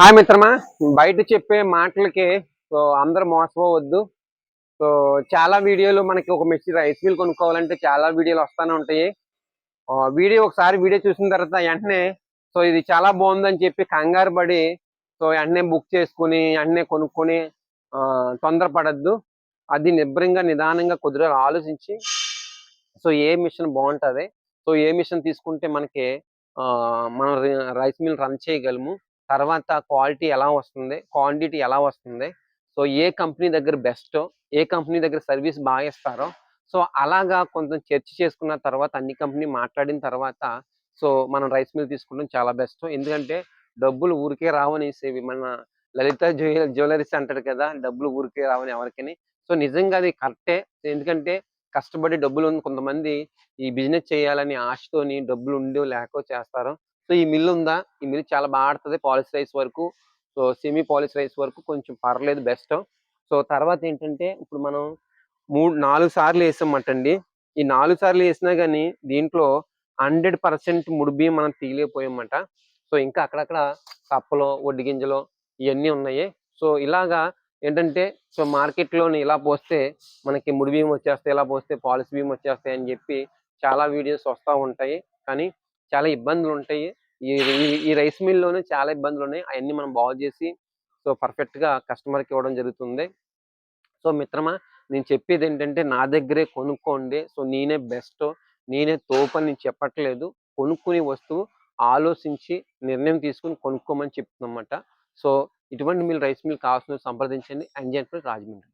Hi మిత్రమా. బయట చెప్పే మాటలకి సో అందరు మోసపోవద్దు. సో చాలా వీడియోలు మనకి ఒక మిక్సీ రైస్ మిల్ కొనుక్కోవాలంటే చాలా వీడియోలు వస్తూనే ఉంటాయి. ఆ, వీడియో ఒకసారి వీడియో చూసిన తర్వాత వెంటనే సో ఇది చాలా బాగుందని చెప్పి కంగారు పడి సో వెంటనే బుక్ చేసుకుని వెంటనే కొనుక్కొని ఆ, తొందరపడద్దు. అది నిబ్రంగా నిదానంగా కొద్దిగా ఆలోచించి సో ఏ మిషన్ బాగుంటుంది సో ఏ మిషన్ తీసుకుంటే మనకి ఆ, మనం రైస్ మిల్ రన్ చేయగలము. తర్వాత క్వాలిటీ ఎలా వస్తుంది క్వాంటిటీ ఎలా వస్తుంది సో ఏ కంపెనీ దగ్గర బెస్ట్ ఏ కంపెనీ దగ్గర సర్వీస్ బాగా ఇస్తారో సో అలాగా కొంచెం చర్చ చేసుకున్న తర్వాత అన్ని కంపెనీ మాట్లాడిన తర్వాత సో మనం రైస్ మిల్ తీసుకోవడం చాలా బెస్ట్. ఎందుకంటే డబ్బులు ఊరికే రావనేసి మన లలిత జ్యువెల జ్యువెలరీస్ అంటారు కదా డబ్బులు ఊరికే రావని ఎవరికని. సో నిజంగా అది కరెక్టే. ఎందుకంటే కష్టపడి డబ్బులు ఉంది కొంతమంది ఈ బిజినెస్ చేయాలని ఆశతోని డబ్బులు ఉండి లేకో చేస్తారు. సో ఈ మిల్ ఉందా? ఈ మిల్ చాలా బాగా ఆడుతుంది పాలిష్ రైస్ వరకు. సో సెమీ పాలిష్ రైస్ వరకు కొంచెం పర్లేదు బెస్ట్. సో తర్వాత ఏంటంటే ఇప్పుడు మనం మూడు నాలుగు సార్లు వేసామటండి. ఈ నాలుగు సార్లు వేసినా కానీ దీంట్లో హండ్రెడ్ పర్సెంట్ ముడి బియ్యం మనం తీయలేకపోయామట. సో ఇంకా అక్కడక్కడ కప్పలు ఒడ్డి గింజలు ఇవన్నీ ఉన్నాయి. సో ఇలాగా ఏంటంటే సో మార్కెట్లోని ఇలా పోస్తే మనకి ముడి బియ్యం వచ్చేస్తాయి ఇలా పోస్తే పాలసీ బియ్యం వచ్చేస్తాయి అని చెప్పి చాలా వీడియోస్ వస్తూ ఉంటాయి. కానీ చాలా ఇబ్బందులు ఉంటాయి ఈ ఈ- రైస్ మిల్లోనే చాలా ఇబ్బందులు ఉన్నాయి అవన్నీ మనం బాగు చేసి సో పర్ఫెక్ట్గా కస్టమర్కి కస్టమర్కి ఇవ్వడం జరుగుతుంది. సో మిత్రమా నేను చెప్పేది ఏంటంటే నా దగ్గరే కొనుక్కోండి. సో నేనే బెస్ట్. నేనే తోపని నేను చెప్పట్లేదు. కొనుక్కునే వస్తువు ఆలోచించి నిర్ణయం తీసుకుని కొనుక్కోమని చెప్తున్నమాట. సో ఇటువంటి మీరు రైస్ మిల్ కావాల్సిన సంప్రదించండి. అంజన్ రాజమండ్రి.